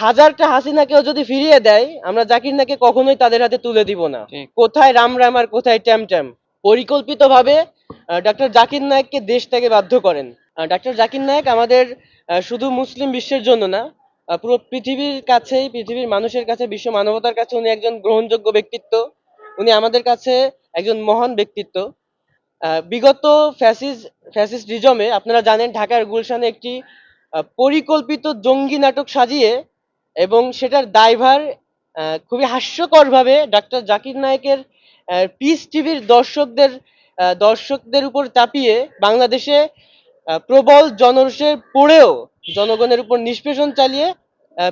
হাজারটা হাসিনাকেও যদি ফিরিয়ে দেয় আমরা জাকির নাকে কখনোই তাদের হাতে তুলে দিব না। কোথায় রাম রাম আর কোথায় ট্যাম ট্যাম? পরিকল্পিতভাবে ডক্টর জাকির নায়েককে দেশ থেকে বাধ্য করেন। ডক্টর জাকির নায়েক আমাদের শুধু মুসলিম বিশ্বের জন্য না পুরো পৃথিবীর কাছেই পৃথিবীর মানুষের কাছে বিশ্ব মানবতার কাছে উনি একজন গ্রহণযোগ্য ব্যক্তিত্ব। উনি আমাদের কাছে একজন মহান ব্যক্তিত্ব। বিগত ফ্যাসিস ফ্যাসিস্টিজমে আপনারা জানেন ঢাকার গুলশানে একটি পরিকল্পিত জঙ্গি নাটক সাজিয়ে এবং সেটার দায়ভার খুবই হাস্যকরভাবে ডাক্তার জাকির নায়েকের পিস টিভির দর্শকদের দর্শকদের উপর চাপিয়ে বাংলাদেশে প্রবল জনরোষে পড়েও জনগণের উপর নিষ্পেষণ চালিয়ে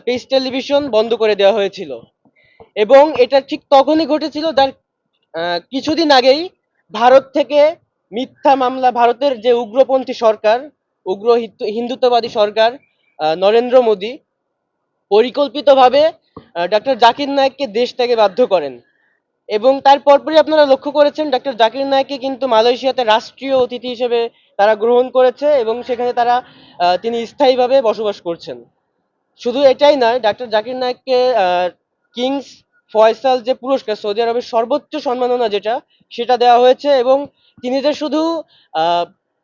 পিস টেলিভিশন বন্ধ করে দেওয়া হয়েছিল। এবং এটা ঠিক তখনই ঘটেছিল যার কিছুদিন আগেই ভারত থেকে মিথ্যা মামলা, ভারতের যে উগ্রপন্থী সরকার, উগ্র হিন্দুত্ববাদী সরকার নরেন্দ্র মোদী পরিকল্পিতভাবে ডক্টর জাকির নায়েককে দেশ থেকে বাধ্য করেন। এবং তার পরপরই আপনারা লক্ষ্য করেছেন ডক্টর জাকির নায়েককে কিন্তু মালয়েশিয়াতে রাষ্ট্রীয় অতিথি হিসেবে তারা গ্রহণ করেছে এবং সেখানে তারা তিনি স্থায়ীভাবে বসবাস করছেন। শুধু এটাই নয় ডক্টর জাকির নায়েককে কিংস ফয়সাল যে পুরস্কার, সৌদি আরবের সর্বোচ্চ সম্মাননা যেটা, সেটা দেওয়া হয়েছে এবং তিনি যে শুধু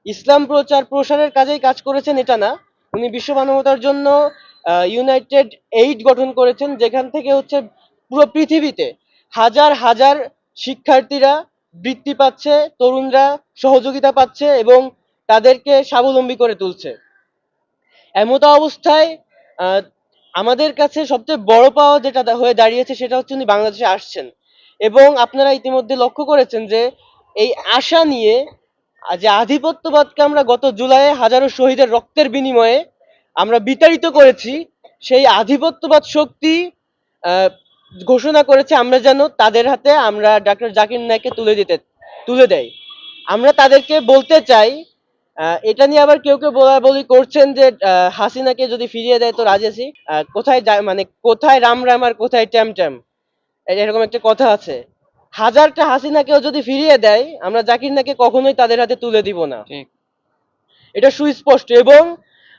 ইসলাম প্রচার প্রসারের কাজেই কাজ করেছেন এটা না, উনি বিশ্ব মানবতার জন্য ইউনাইটেড এইড গঠন করেছেন, যেখান থেকে হচ্ছে পুরো পৃথিবীতে হাজার হাজার শিক্ষার্থীরা বৃত্তি পাচ্ছে, তরুণরা সহযোগিতা পাচ্ছে এবং তাদেরকে স্বাবলম্বী করে তুলছে। এমতো অবস্থায় আমাদের কাছে সবচেয়ে বড় পাওয়া যেটা হয়ে দাঁড়িয়েছে সেটা হচ্ছে উনি বাংলাদেশে আসছেন। এবং আপনারা ইতিমধ্যে লক্ষ্য করেছেন যে, এই আশা নিয়ে যে আধিপত্যবাদকে আমরা গত জুলাইয়ে হাজারো শহীদের রক্তের বিনিময়ে আমরা বিতাড়িত করেছি সেই আধিপত্যবাদ শক্তি ঘোষণা করেছে আমরা যেন তাদের হাতে আমরা ডাক্তার জাকির নায়ককে তুলে দিতে তুলে দেয় আমরা তাদেরকে বলতে চাই এটা নিয়ে আবার কেউ কেউ বলা বলি করছেন যে হাসিনাকে যদি ফিরিয়ে দেয় তো রাজি আছি। আহ, কোথায় যায় মানে কোথায় রাম রাম আর কোথায় ট্যাম ট্যাম? এরকম একটা কথা আছে। হাজারটা হাসিনাকেও যদি ফিরিয়ে দেয় আমরা জাকির নাকে কখনোই তাদের হাতে তুলে দিব না। এটা সুস্পষ্ট এবং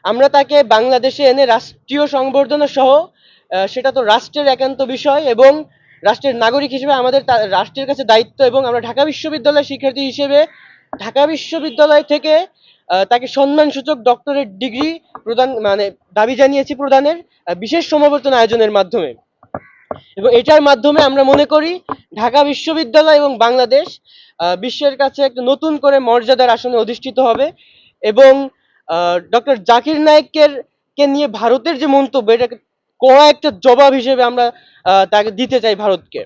আমরা তাকে বাংলাদেশে এনে রাষ্ট্রীয় সংবর্ধনা সহ সেটা তো রাষ্ট্রের একান্ত বিষয় এবং রাষ্ট্রের নাগরিক হিসেবে আমাদের রাষ্ট্রের কাছে দায়িত্ব এবং আমরা ঢাকা বিশ্ববিদ্যালয়ের শিক্ষার্থী হিসেবে ঢাকা বিশ্ববিদ্যালয় থেকে তাকে সম্মানসূচক ডক্টরেট ডিগ্রি প্রদান মানে দাবি জানিয়েছি প্রদানের বিশেষ সমাবর্তন আয়োজনের মাধ্যমে। এবং এটার মাধ্যমে আমরা মনে করি ঢাকা বিশ্ববিদ্যালয় এবং বাংলাদেশ বিশ্বের কাছে একটা নতুন করে মর্যাদার আসনে অধিষ্ঠিত হবে এবং ডক্টর জাকির নায়েকের কে নিয়ে ভারতের যে মন্তব্য এটাকে কড়া একটা জবাব হিসেবে আমরা তাকে দিতে চাই ভারতকে।